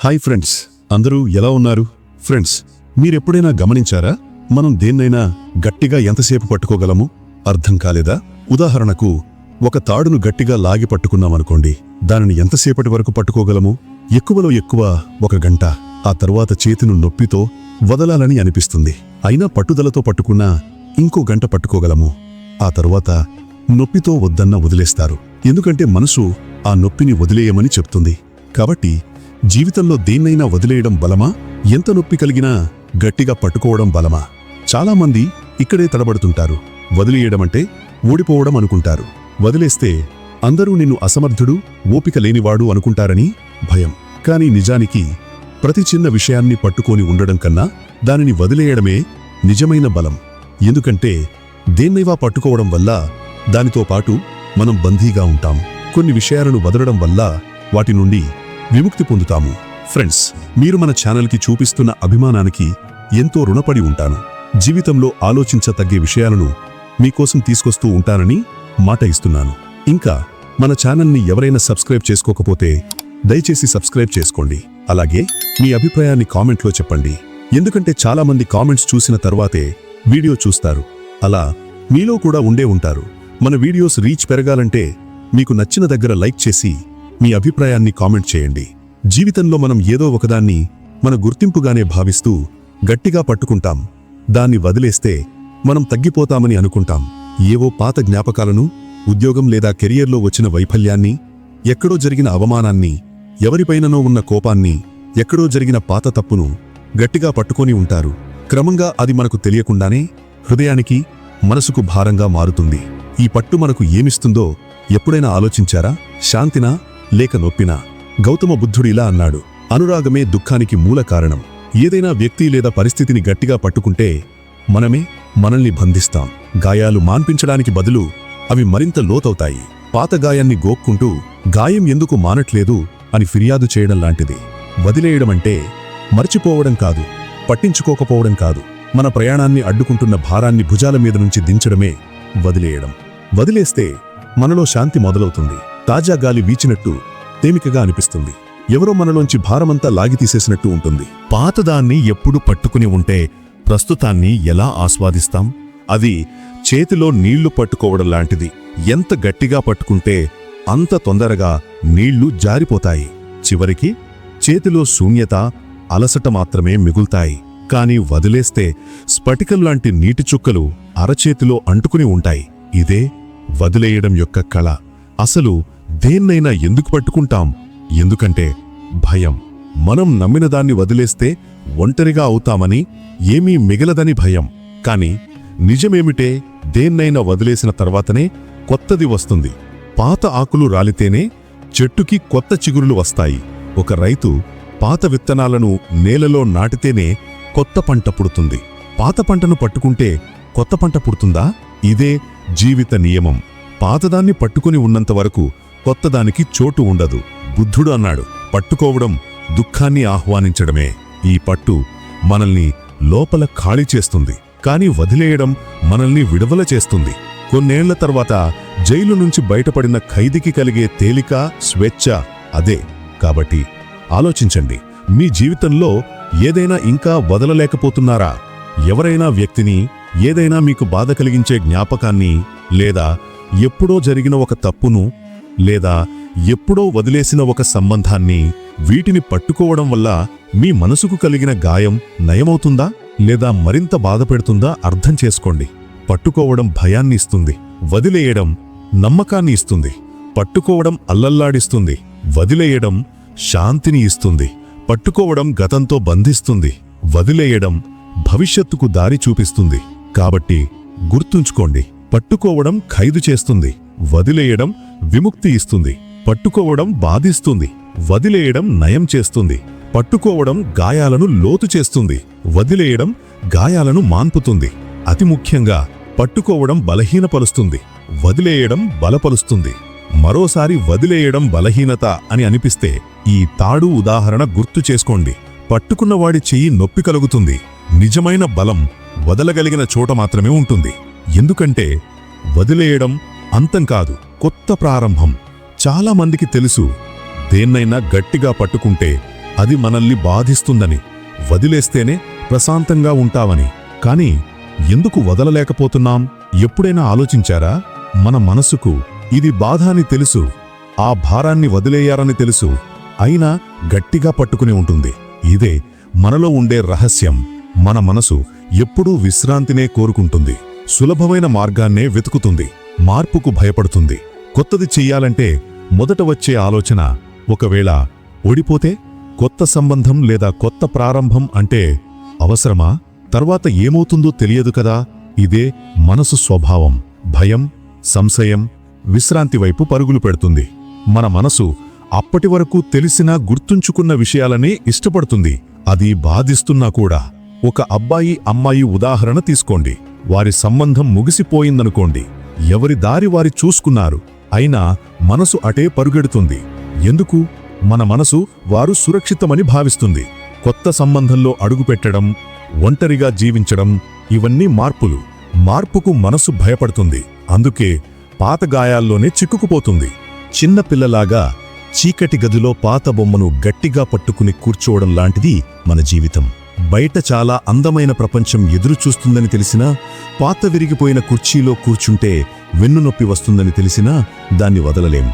Hi friends అందరూ ఎలా ఉన్నారు? ఫ్రెండ్స్ మీరెప్పుడైనా గమనించారా? మనం దేన్నైనా గట్టిగా ఎంతసేపు పట్టుకోగలము? అర్థం కాలేదా? ఉదాహరణకు ఒక తాడును గట్టిగా లాగి పట్టుకున్నామనుకోండి దానిని ఎంతసేపటి వరకు పట్టుకోగలము? ఎక్కువలో ఎక్కువ ఒక గంట ఆ తరువాత చేతిను నొప్పితో వదలాలని అనిపిస్తుంది. అయినా పట్టుదలతో పట్టుకున్నా ఇంకో గంట పట్టుకోగలము. ఆ తరువాత నొప్పితో వద్దన్న వదిలేస్తారు. ఎందుకంటే మనసు ఆ నొప్పిని వదిలేయమని చెప్తుంది. కాబట్టి జీవితంలో దేన్నైనా వదిలేయడం బలమా? ఎంత నొప్పి కలిగినా గట్టిగా పట్టుకోవడం బలమా? చాలామంది ఇక్కడే తడబడుతుంటారు. వదిలేయడమంటే ఓడిపోవడం అనుకుంటారు. వదిలేస్తే అందరూ నిన్ను అసమర్థుడు ఓపిక లేనివాడు అనుకుంటారని భయం. కానీ నిజానికి ప్రతి చిన్న విషయాన్ని పట్టుకొని ఉండడం కన్నా దానిని వదిలేయడమే నిజమైన బలం. ఎందుకంటే దేన్నైవా పట్టుకోవడం వల్ల దానితో పాటు మనం బందీగా ఉంటాం. కొన్ని విషయాలను వదలడం వల్ల వాటి నుండి విముక్తి పొందుతాము. ఫ్రెండ్స్ మీరు మన ఛానల్కి చూపిస్తున్న అభిమానానికి ఎంతో రుణపడి ఉంటాను. జీవితంలో ఆలోచించతగ్గే విషయాలను మీకోసం తీసుకొస్తూ ఉంటానని మాట ఇస్తున్నాను. ఇంకా మన ఛానల్ని ఎవరైనా సబ్స్క్రైబ్ చేసుకోకపోతే దయచేసి సబ్స్క్రైబ్ చేసుకోండి. అలాగే మీ అభిప్రాయాన్ని కామెంట్లో చెప్పండి. ఎందుకంటే చాలామంది కామెంట్స్ చూసిన తర్వాతే వీడియో చూస్తారు. అలా మీలో కూడా ఉండే ఉంటారు. మన వీడియోస్ రీచ్ పెరగాలంటే మీకు నచ్చిన దగ్గర లైక్ చేసి మీ అభిప్రాయాన్ని కామెంట్ చేయండి. జీవితంలో మనం ఏదో ఒకదాన్ని మన గుర్తింపుగానే భావిస్తూ గట్టిగా పట్టుకుంటాం. దాన్ని వదిలేస్తే మనం తగ్గిపోతామని అనుకుంటాం. ఏవో పాత జ్ఞాపకాలను ఉద్యోగం లేదా కెరియర్లో వచ్చిన వైఫల్యాన్ని ఎక్కడో జరిగిన అవమానాన్ని ఎవరిపైననో ఉన్న కోపాన్ని ఎక్కడో జరిగిన పాత తప్పును గట్టిగా పట్టుకొని ఉంటారు. క్రమంగా అది మనకు తెలియకుండానే హృదయానికి మనసుకు భారంగా మారుతుంది. ఈ పట్టు మనకు ఏమిస్తుందో ఎప్పుడైనా ఆలోచించారా? శాంతినా? లేక నొప్పినా గౌతమ బుద్ధుడు ఇలా అన్నాడు అనురాగమే దుఃఖానికి మూల కారణం. ఏదైనా వ్యక్తి లేదా పరిస్థితిని గట్టిగా పట్టుకుంటే మనమే మనల్ని బంధిస్తాం. గాయాలు మాన్పించడానికి బదులు అవి మరింత లోతవుతాయి. పాత గాయాన్ని గోక్కుంటూ గాయం ఎందుకు మానట్లేదు అని ఫిర్యాదు చేయడం లాంటిది. వదిలేయడమంటే మర్చిపోవడం కాదు పట్టించుకోకపోవడం కాదు. మన ప్రయాణాన్ని అడ్డుకుంటున్న భారాన్ని భుజాల మీద నుంచి దించడమే వదిలేయడం. వదిలేస్తే మనలో శాంతి మొదలవుతుంది. తాజా గాలి వీచినట్టు తేమికగా అనిపిస్తుంది. ఎవరో మనలోంచి భారమంతా లాగి తీసేసినట్టు ఉంటుంది. పాతదాన్ని ఎప్పుడు పట్టుకుని ఉంటే ప్రస్తుతాన్ని ఎలా ఆస్వాదిస్తాం? అది చేతిలో నీళ్ళు పట్టుకోవడం లాంటిది. ఎంత గట్టిగా పట్టుకుంటే అంత తొందరగా నీళ్ళు జారిపోతాయి. చివరికి చేతిలో శూన్యత అలసట మాత్రమే మిగులుతాయి. కాని వదిలేస్తే స్ఫటికం లాంటి నీటి చుక్కలు అరచేతిలో అంటుకుని ఉంటాయి. ఇదే వదిలేయడం యొక్క కళ. అసలు దేన్నైనా ఎందుకు పట్టుకుంటాం? ఎందుకంటే భయం. మనం నమ్మిన దాన్ని వదిలేస్తే ఒంటరిగా అవుతామని ఏమీ మిగలదని భయం. కాని నిజమేమిటే దేన్నైనా వదిలేసిన తర్వాతనే కొత్తది వస్తుంది. పాత ఆకులు రాలితేనే చెట్టుకి కొత్త చిగురులు వస్తాయి. ఒక రైతు పాత విత్తనాలను నేలలో నాటితేనే కొత్త పంట పుడుతుంది. పాత పంటను పట్టుకుంటే కొత్త పంట పుడుతుందా? ఇదే జీవిత నియమం. పాతదాన్ని పట్టుకుని ఉన్నంతవరకు కొత్తదానికి చోటు ఉండదు. బుద్ధుడు అన్నాడు. పట్టుకోవడం దుఃఖాన్ని ఆహ్వానించడమే. ఈ పట్టు మనల్ని లోపల ఖాళీ చేస్తుంది. కాని వదిలేయడం మనల్ని విడుదల చేస్తుంది. కొన్నేళ్ళ తర్వాత జైలు నుంచి బయటపడిన ఖైదీకి కలిగే తేలిక స్వేచ్ఛ అదే. కాబట్టి ఆలోచించండి. మీ జీవితంలో ఏదైనా ఇంకా వదలలేకపోతున్నారా? ఎవరైనా వ్యక్తిని ఏదైనా మీకు బాధ కలిగించే జ్ఞాపకాన్ని లేదా ఎప్పుడో జరిగిన ఒక తప్పును లేదా ఎప్పుడో వదిలేసిన ఒక సంబంధాన్ని వీటిని పట్టుకోవడం వల్ల మీ మనసుకు కలిగిన గాయం నయమవుతుందా లేదా మరింత బాధపెడుతుందా అర్థం చేసుకోండి. పట్టుకోవడం భయాన్ని ఇస్తుంది వదిలేయడం నమ్మకాన్ని ఇస్తుంది పట్టుకోవడం అల్లల్లాడిస్తుంది వదిలేయడం శాంతిని ఇస్తుంది పట్టుకోవడం గతంతో బంధిస్తుంది వదిలేయడం భవిష్యత్తుకు దారి చూపిస్తుంది. కాబట్టి గుర్తుంచుకోండి పట్టుకోవడం ఖైదు చేస్తుంది. వదిలేయడం విముక్తి ఇస్తుంది. పట్టుకోవడం బాధిస్తుంది. వదిలేయడం నయం చేస్తుంది. పట్టుకోవడం గాయాలను లోతు చేస్తుంది. వదిలేయడం గాయాలను మాన్పుతుంది. అతి ముఖ్యంగా పట్టుకోవడం బలహీనపరుస్తుంది. వదిలేయడం బలపరుస్తుంది. మరోసారి వదిలేయడం బలహీనత అని అనిపిస్తే ఈ తాడు ఉదాహరణ గుర్తు చేసుకోండి. పట్టుకున్నవాడి చెయ్యి నొప్పి కలుగుతుంది. నిజమైన బలం వదలగలిగిన చోట మాత్రమే ఉంటుంది. ఎందుకంటే వదిలేయడం అంతం కాదు కొత్త ప్రారంభం. చాలా మందికి తెలుసు దేన్నైనా గట్టిగా పట్టుకుంటే అది మనల్ని బాధిస్తుందని వదిలేస్తేనే ప్రశాంతంగా ఉంటావని కాని ఎందుకు వదలలేకపోతున్నాం? ఎప్పుడైనా ఆలోచించారా? మన మనసుకు ఇది బాధ అని తెలుసు ఆ భారాన్ని వదిలేయారని తెలుసు అయినా గట్టిగా పట్టుకుని ఉంటుంది. ఇదే మనలో ఉండే రహస్యం. మన మనసు ఎప్పుడూ విశ్రాంతినే కోరుకుంటుంది సులభమైన మార్గాన్నే వెతుకుతుంది. మార్పుకు భయపడుతుంది. కొత్తది చెయ్యాలంటే మొదట వచ్చే ఆలోచన ఒకవేళ ఓడిపోతే కొత్త సంబంధం లేదా కొత్త ప్రారంభం అంటే అవసరమా? తర్వాత ఏమవుతుందో తెలియదు కదా? ఇదే మనసు స్వభావం భయం సంశయం విశ్రాంతి వైపు పరుగులు పెడుతుంది. మన మనసు అప్పటి వరకు తెలిసినా గుర్తుంచుకున్న విషయాలనే ఇష్టపడుతుంది. అది బాధిస్తున్నా కూడా. ఒక అబ్బాయి అమ్మాయి ఉదాహరణ తీసుకోండి. వారి సంబంధం ముగిసిపోయిందనుకోండి. ఎవరి దారి వారి చూసుకున్నారు అయినా మనసు అటే పరుగెడుతుంది. ఎందుకు? మన మనసు వారు సురక్షితమని భావిస్తుంది. కొత్త సంబంధంలో అడుగుపెట్టడం ఒంటరిగా జీవించడం ఇవన్నీ మార్పులు. మార్పుకు మనసు భయపడుతుంది. అందుకే పాత గాయాల్లోనే చిక్కుకుపోతుంది. చిన్నపిల్లలాగా చీకటి గదిలో పాత బొమ్మను గట్టిగా పట్టుకుని కూర్చోవడం లాంటిది మన జీవితం. బయట చాలా అందమైన ప్రపంచం ఎదురు చూస్తుందని తెలిసినా పాత విరిగిపోయిన కుర్చీలో కూర్చుంటే వెన్నునొప్పి వస్తుందని తెలిసినా దాన్ని వదలలేం.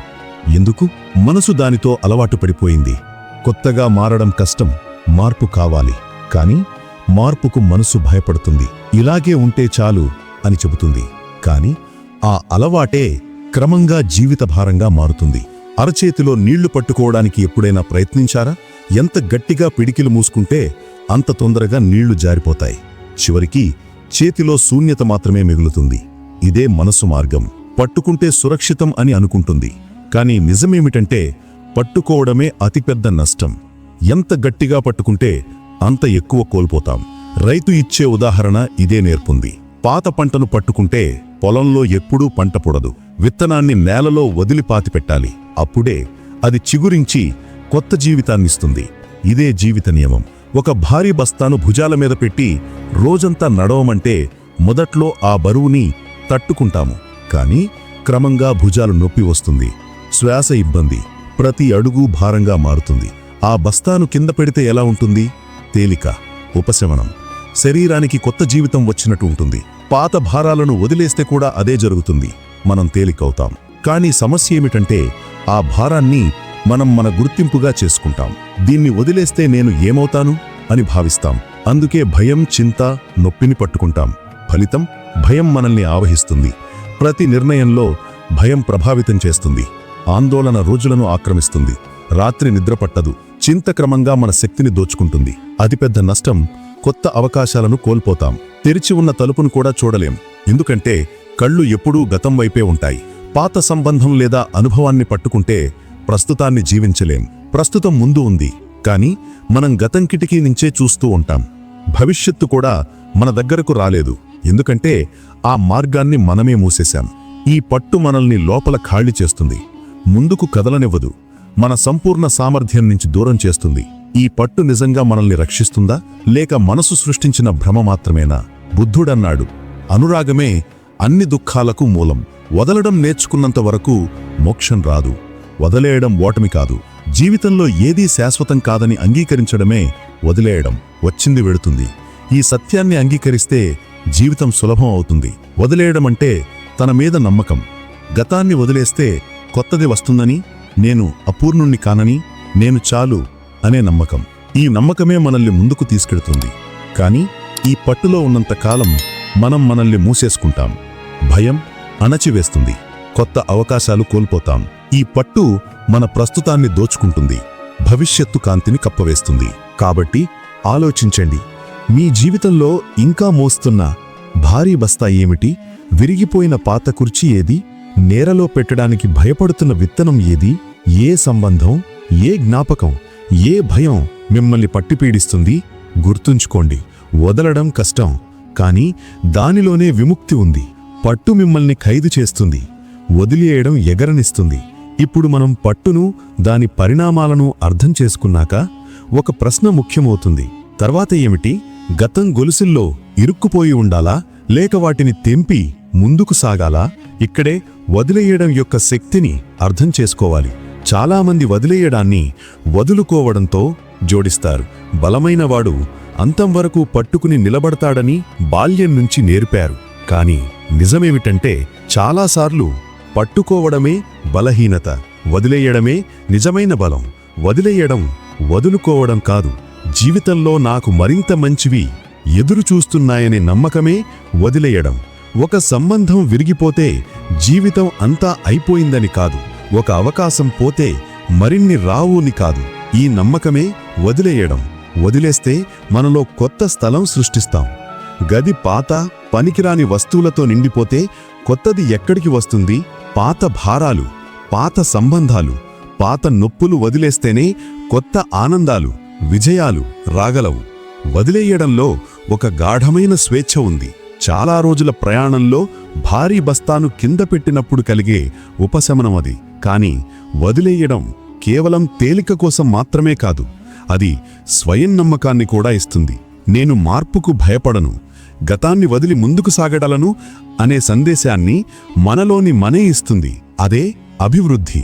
ఎందుకు? మనసు దానితో అలవాటు పడిపోయింది. కొత్తగా మారడం కష్టం మార్పు కావాలి. కాని మార్పుకు మనసు భయపడుతుంది. ఇలాగే ఉంటే చాలు అని చెబుతుంది. కాని ఆ అలవాటే క్రమంగా జీవితభారంగా మారుతుంది. అరచేతిలో నీళ్ళు పట్టుకోవడానికి ఎప్పుడైనా ప్రయత్నించారా? ఎంత గట్టిగా పిడికిలు మూసుకుంటే అంత తొందరగా నీళ్ళు జారిపోతాయి. చివరికి చేతిలో శూన్యత మాత్రమే మిగులుతుంది. ఇదే మనసు మార్గం. పట్టుకుంటే సురక్షితం అని అనుకుంటుంది. కాని నిజమేమిటంటే పట్టుకోవడమే అతిపెద్ద నష్టం. ఎంత గట్టిగా పట్టుకుంటే అంత ఎక్కువ కోల్పోతాం. రైతు ఇచ్చే ఉదాహరణ ఇదే నేర్పుంది. పాత పంటను పట్టుకుంటే పొలంలో ఎప్పుడూ పంట పొడదు. విత్తనాన్ని నేలలో వదిలి పాతిపెట్టాలి. అప్పుడే అది చిగురించి కొత్త జీవితాన్నిస్తుంది. ఇదే జీవిత నియమం. ఒక భారీ బస్తాను భుజాల మీద పెట్టి రోజంతా నడవమంటే మొదట్లో ఆ బరువుని తట్టుకుంటాము. కానీ క్రమంగా భుజాలు నొప్పి వస్తుంది. శ్వాస ఇబ్బంది. ప్రతి అడుగు భారంగా మారుతుంది. ఆ బస్తాను కింద పెడితే ఎలా ఉంటుంది? తేలిక. ఉపశమనం. శరీరానికి కొత్త జీవితం వచ్చినట్టు ఉంటుంది. పాత భారాలను వదిలేస్తే కూడా అదే జరుగుతుంది. మనం తేలికవుతాం. కానీ సమస్య ఏమిటంటే ఆ భారాన్ని మనం మన గుర్తింపుగా చేసుకుంటాం. దీన్ని వదిలేస్తే నేను ఏమవుతాను? అని భావిస్తాం. అందుకే భయం చింత నొప్పిని పట్టుకుంటాం. ఫలితం భయం మనల్ని ఆవహిస్తుంది. ప్రతి నిర్ణయంలో భయం ప్రభావితం చేస్తుంది. ఆందోళన రోజులను ఆక్రమిస్తుంది. రాత్రి నిద్రపట్టదు చింత క్రమంగా మన శక్తిని దోచుకుంటుంది. అతిపెద్ద నష్టం కొత్త అవకాశాలను కోల్పోతాం. తెరిచి ఉన్న తలుపును కూడా చూడలేం. ఎందుకంటే కళ్ళు ఎప్పుడూ గతం వైపే ఉంటాయి. పాత సంబంధం లేదా అనుభవాన్ని పట్టుకుంటే ప్రస్తుతాన్ని జీవించలేం. ప్రస్తుతం ముందు ఉంది కానీ మనం గతం కిటికీ నుంచే చూస్తూ ఉంటాం. భవిష్యత్తు కూడా మన దగ్గరకు రాలేదు. ఎందుకంటే ఆ మార్గాన్ని మనమే మూసేశాం. ఈ పట్టు మనల్ని లోపల ఖాళీ చేస్తుంది. ముందుకు కదలనివ్వదు. మన సంపూర్ణ సామర్థ్యం నుంచి దూరం చేస్తుంది. ఈ పట్టు నిజంగా మనల్ని రక్షిస్తుందా? లేక మనసు సృష్టించిన భ్రమ మాత్రమేనా? బుద్ధుడన్నాడు. అనురాగమే అన్ని దుఃఖాలకు మూలం. వదలడం నేర్చుకున్నంత వరకు మోక్షం రాదు. వదిలేయడం ఓటమి కాదు. జీవితంలో ఏదీ శాశ్వతం కాదని అంగీకరించడమే వదిలేయడం వచ్చింది వెడుతుంది ఈ సత్యాన్ని అంగీకరిస్తే జీవితం సులభం అవుతుంది. వదిలేయడం అంటే తన మీద నమ్మకం. గతాన్ని వదిలేస్తే కొత్తది వస్తుందని నేను అపూర్ణుణ్ణి కానని నేను చాలు అనే నమ్మకం. ఈ నమ్మకమే మనల్ని ముందుకు తీసుకెడుతుంది. కానీ ఈ పట్టులో ఉన్నంత కాలం మనం మనల్ని మూసేసుకుంటాం. భయం అణచివేస్తుంది. కొత్త అవకాశాలు కోల్పోతాం. ఈ పట్టు మన ప్రస్తుతాన్ని దోచుకుంటుంది భవిష్యత్తు కాంతిని కప్పవేస్తుంది. కాబట్టి ఆలోచించండి మీ జీవితంలో ఇంకా మోస్తున్న భారీ బస్తా ఏమిటి? విరిగిపోయిన పాత కుర్చీ ఏది? నేరలో పెట్టడానికి భయపడుతున్న విత్తనం ఏది? ఏ సంబంధం? ఏ జ్ఞాపకం? ఏ భయం మిమ్మల్ని పట్టిపీడిస్తుంది గుర్తుంచుకోండి వదలడం కష్టం కానీ దానిలోనే విముక్తి ఉంది. పట్టు మిమ్మల్ని ఖైదు చేస్తుంది వదిలేయడం ఎగరనిస్తుంది. ఇప్పుడు మనం పట్టును దాని పరిణామాలను అర్థం చేసుకున్నాక ఒక ప్రశ్న ముఖ్యమవుతుంది. తర్వాత ఏమిటి? గతం గొలుసుల్లో ఇరుక్కుపోయి ఉండాలా? లేక వాటిని తెంపి ముందుకు సాగాలా? ఇక్కడే వదిలేయడం యొక్క శక్తిని అర్థం చేసుకోవాలి. చాలామంది వదిలేయడాన్ని వదులుకోవడంతో జోడిస్తారు. బలమైనవాడు అంతం వరకు పట్టుకుని నిలబడతాడని బాల్యం నుంచి నేర్పారు. కాని నిజమేమిటంటే చాలాసార్లు పట్టుకోవడమే బలహీనత వదిలేయడమే నిజమైన బలం. వదిలేయడం వదులుకోవడం కాదు. జీవితంలో నాకు మరింత మంచివి ఎదురు చూస్తున్నాయనే నమ్మకమే వదిలేయడం. ఒక సంబంధం విరిగిపోతే జీవితం అంతా అయిపోయిందని కాదు. ఒక అవకాశం పోతే మరిన్ని రావుని కాదు. ఈ నమ్మకమే వదిలేయడం. వదిలేస్తే మనలో కొత్త స్థలం సృష్టిస్తాం. గది పాత పనికిరాని వస్తువులతో నిండిపోతే కొత్తది ఎక్కడికి వస్తుంది? పాత భారాలు పాత సంబంధాలు పాత నొప్పులు వదిలేస్తేనే కొత్త ఆనందాలు విజయాలు రాగలవు. వదిలేయడంలో ఒక గాఢమైన స్వేచ్ఛ ఉంది. చాలా రోజుల ప్రయాణంలో భారీ బస్తాను కింద పెట్టినప్పుడు కలిగే ఉపశమనం అది. కాని వదిలేయడం కేవలం తేలిక కోసం మాత్రమే కాదు అది స్వయం నమ్మకాన్ని కూడా ఇస్తుంది. నేను మార్పుకు భయపడను. గతాన్ని వదిలి ముందుకు సాగడలను అనే సందేశాన్ని మనలోని మనే ఇస్తుంది. అదే అభివృద్ధి.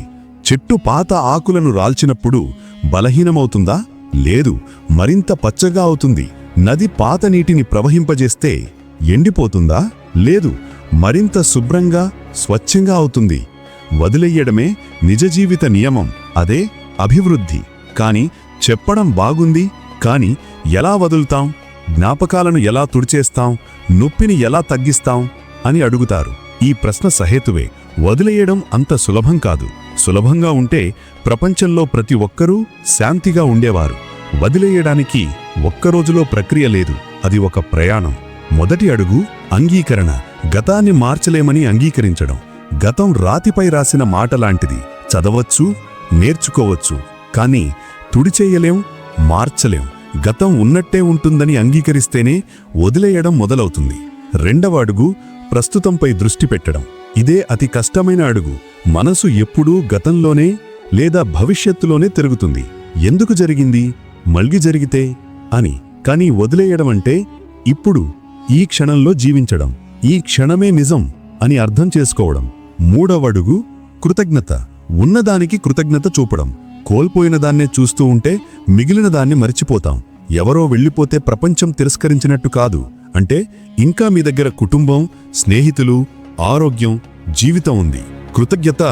చెట్టు పాత ఆకులను రాల్చినప్పుడు బలహీనమవుతుందా? లేదు. మరింత పచ్చగా అవుతుంది. నది పాత నీటిని ప్రవహింపజేస్తే ఎండిపోతుందా? లేదు. మరింత శుభ్రంగా స్వచ్ఛంగా అవుతుంది. వదిలెయ్యడమే నిజ జీవిత నియమం. అదే అభివృద్ధి. కాని చెప్పడం బాగుంది. కాని ఎలా వదులుతాం? జ్ఞాపకాలను ఎలా తుడిచేస్తాం నొప్పిని ఎలా తగ్గిస్తాం అని అడుగుతారు. ఈ ప్రశ్న సహేతువే. వదిలేయడం అంత సులభం కాదు. సులభంగా ఉంటే ప్రపంచంలో ప్రతి ఒక్కరూ శాంతిగా ఉండేవారు. వదిలేయడానికి ఒక్కరోజులో ప్రక్రియ లేదు. అది ఒక ప్రయాణం. మొదటి అడుగు అంగీకరణ. గతాన్ని మార్చలేమని అంగీకరించడం. గతం రాతిపై రాసిన మాట లాంటిది. చదవచ్చు నేర్చుకోవచ్చు. కానీ తుడిచేయలేం మార్చలేం. గతం ఉన్నట్టే ఉంటుందని అంగీకరిస్తేనే వదిలేయడం మొదలవుతుంది. రెండవ అడుగు ప్రస్తుతంపై దృష్టి పెట్టడం. ఇదే అతి కష్టమైన అడుగు. మనసు ఎప్పుడూ గతంలోనే లేదా భవిష్యత్తులోనే తిరుగుతుంది. ఎందుకు జరిగింది? మళ్ళీ జరిగితే? అని. కానీ వదిలేయడం అంటే ఇప్పుడు ఈ క్షణంలో జీవించడం. ఈ క్షణమే నిజం అని అర్థం చేసుకోవడం. మూడవడుగు కృతజ్ఞత. ఉన్నదానికి కృతజ్ఞత చూపడం. కోల్పోయిన దాన్నే చూస్తూ ఉంటే మిగిలిన దాన్ని మరిచిపోతాం. ఎవరో వెళ్ళిపోతే ప్రపంచం తిరస్కరించినట్టు కాదు. అంటే ఇంకా మీ దగ్గర కుటుంబం స్నేహితులు ఆరోగ్యం జీవితం ఉంది. కృతజ్ఞత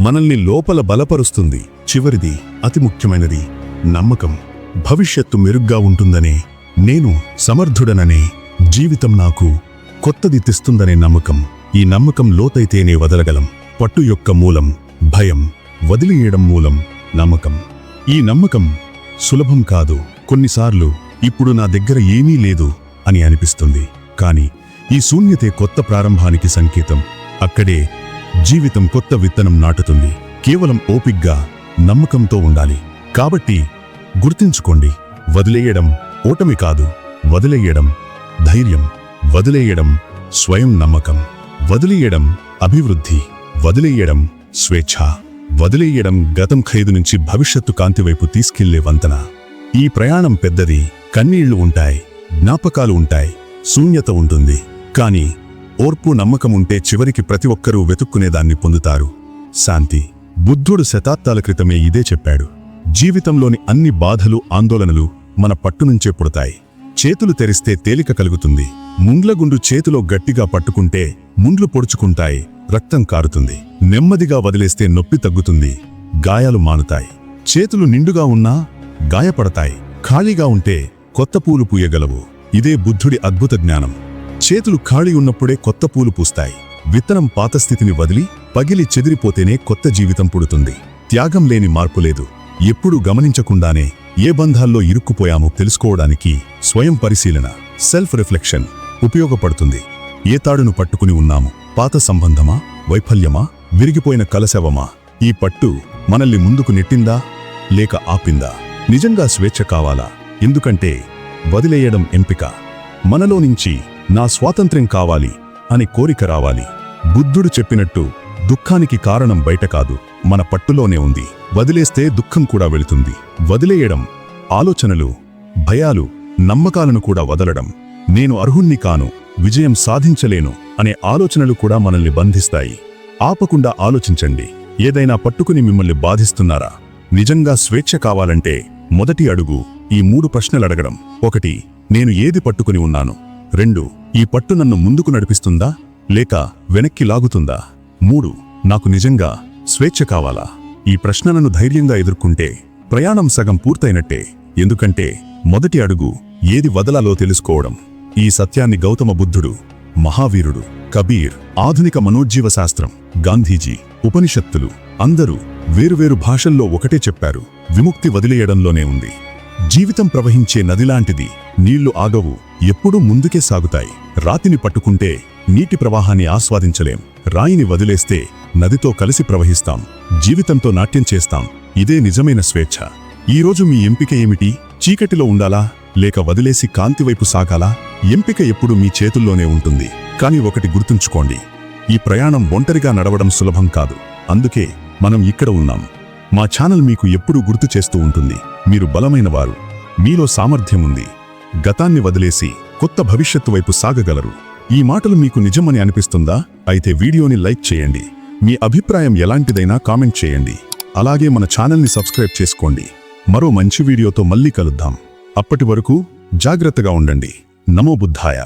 మనల్ని లోపల బలపరుస్తుంది. చివరిది అతి ముఖ్యమైనది నమ్మకం. భవిష్యత్తు మెరుగ్గా ఉంటుందనే నేను సమర్థుడననే జీవితం నాకు కొత్తది తెస్తుందనే నమ్మకం. ఈ నమ్మకం లోతైతేనే వదలగలం. పట్టు యొక్క మూలం భయం వదిలియడం మూలం. నమ్మకం. ఈ నమ్మకం సులభం కాదు. కొన్నిసార్లు ఇప్పుడు నా దగ్గర ఏమీ లేదు అని అనిపిస్తుంది. కాని ఈ శూన్యతే కొత్త ప్రారంభానికి సంకేతం. అక్కడే జీవితం కొత్త విత్తనం నాటుతుంది. కేవలం ఓపిగ్గా నమ్మకంతో ఉండాలి. కాబట్టి గుర్తించుకోండి వదిలేయడం ఓటమి కాదు. వదిలేయడం ధైర్యం. వదిలేయడం స్వయం నమ్మకం. వదిలేయడం అభివృద్ధి. వదిలేయడం స్వేచ్ఛ. వదిలేయడం గతం ఖైదు నుంచి భవిష్యత్తు కాంతివైపు తీసుకెళ్ళే వంతన. ఈ ప్రయాణం పెద్దది కన్నీళ్ళు ఉంటాయి జ్ఞాపకాలు ఉంటాయి శూన్యత ఉంటుంది. కాని ఓర్పు నమ్మకం ఉంటే చివరికి ప్రతి ఒక్కరూ వెతుక్కునేదాన్ని పొందుతారు. శాంతి. బుద్ధుడు శతాబ్దాల క్రితమే ఇదే చెప్పాడు. జీవితంలోని అన్ని బాధలు ఆందోళనలు మన పట్టునుంచే పుడతాయి. చేతులు తెరిస్తే తేలిక కలుగుతుంది. ముండ్లగుండు చేతిలో గట్టిగా పట్టుకుంటే ముండ్లు పొడుచుకుంటాయి రక్తం కారుతుంది. నెమ్మదిగా వదిలేస్తే నొప్పి తగ్గుతుంది గాయాలు మానుతాయి. చేతులు నిండుగా ఉన్నా గాయపడతాయి. ఖాళీగా ఉంటే కొత్త పూలు పూయగలవు. ఇదే బుద్ధుడి అద్భుత జ్ఞానం. చేతులు ఖాళీ ఉన్నప్పుడే కొత్త పూలు పూస్తాయి. విత్తనం పాత స్థితిని వదిలి పగిలి చెదిరిపోతేనే కొత్త జీవితం పుడుతుంది. త్యాగం లేని మార్పు లేదు. ఎప్పుడూ గమనించకుండానే ఏ బంధాల్లో ఇరుక్కుపోయామో తెలుసుకోవడానికి స్వయం పరిశీలన సెల్ఫ్ రిఫ్లెక్షన్ ఉపయోగపడుతుంది. ఏ తాడును పట్టుకుని ఉన్నాము? పాత సంబంధమా? వైఫల్యమా? విరిగిపోయిన కలశవమా? ఈ పట్టు మనల్ని ముందుకు నెట్టిందా? లేక ఆపిందా? నిజంగా స్వేచ్ఛ కావాలా? ఎందుకంటే వదిలేయడం ఎంపిక. మనలో నుంచి నా స్వాతంత్ర్యం కావాలి అని కోరిక రావాలి. బుద్ధుడు చెప్పినట్టు దుఃఖానికి కారణం బయట కాదు మన పట్టులోనే ఉంది. వదిలేస్తే దుఃఖం కూడా వెళుతుంది. వదిలేయడం ఆలోచనలు భయాలు నమ్మకాలను కూడా వదలడం. నేను అర్హుణ్ణి కాను విజయం సాధించలేను అనే ఆలోచనలు కూడా మనల్ని బంధిస్తాయి. ఆపకుండా ఆలోచించండి. ఏదైనా పట్టుకుని మిమ్మల్ని బాధిస్తున్నారా? నిజంగా స్వేచ్ఛ కావాలంటే మొదటి అడుగు ఈ మూడు ప్రశ్నలు అడగడం. ఒకటి నేను ఏది పట్టుకుని ఉన్నాను? రెండు ఈ పట్టు నన్ను ముందుకు నడిపిస్తుందా? లేక వెనక్కి లాగుతుందా? మూడు నాకు నిజంగా స్వేచ్ఛ కావాలా? ఈ ప్రశ్నలను ధైర్యంగా ఎదుర్కొంటే ప్రయాణం సగం పూర్తయినట్టే. ఎందుకంటే మొదటి అడుగు ఏది వదలాలో తెలుసుకోవడం. ఈ సత్యాన్ని గౌతమ బుద్ధుడు మహావీరుడు కబీర్ ఆధునిక మనోజ్జీవ శాస్త్రం గాంధీజీ ఉపనిషత్తులు అందరూ వేరువేరు భాషల్లో ఒకటే చెప్పారు. విముక్తి వదిలేయడంలోనే ఉంది. జీవితం ప్రవహించే నదిలాంటిది నీళ్ళు ఆగవు ఎప్పుడూ ముందుకే సాగుతాయి. రాతిని పట్టుకుంటే నీటి ప్రవాహాన్ని ఆస్వాదించలేం. రాయిని వదిలేస్తే నదితో కలిసి ప్రవహిస్తాం. జీవితంతో నాట్యం చేస్తాం. ఇదే నిజమైన స్వేచ్ఛ. ఈరోజు మీ ఎంపిక ఏమిటి? చీకటిలో ఉండాలా? లేక వదిలేసి కాంతివైపు సాగాలా? ఎంపిక ఎప్పుడు మీ చేతుల్లోనే ఉంటుంది. కానీ ఒకటి గుర్తుంచుకోండి. ఈ ప్రయాణం ఒంటరిగా నడవడం సులభం కాదు. అందుకే మనం ఇక్కడ ఉన్నాం. మా ఛానల్ మీకు ఎప్పుడూ గుర్తు చేస్తూ ఉంటుంది. మీరు బలమైనవారు మీలో సామర్థ్యం ఉంది. గతాన్ని వదిలేసి కొత్త భవిష్యత్తు వైపు సాగగలరు. ఈ మాటలు మీకు నిజమని అనిపిస్తుందా? అయితే వీడియోని లైక్ చేయండి. మీ అభిప్రాయం ఎలాంటిదైనా కామెంట్ చేయండి. అలాగే మన ఛానల్ని సబ్స్క్రైబ్ చేసుకోండి. మరో మంచి వీడియోతో మళ్ళీ కలుద్దాం. అప్పటి వరకు జాగ్రత్తగా ఉండండి. నమో బుద్ధాయ.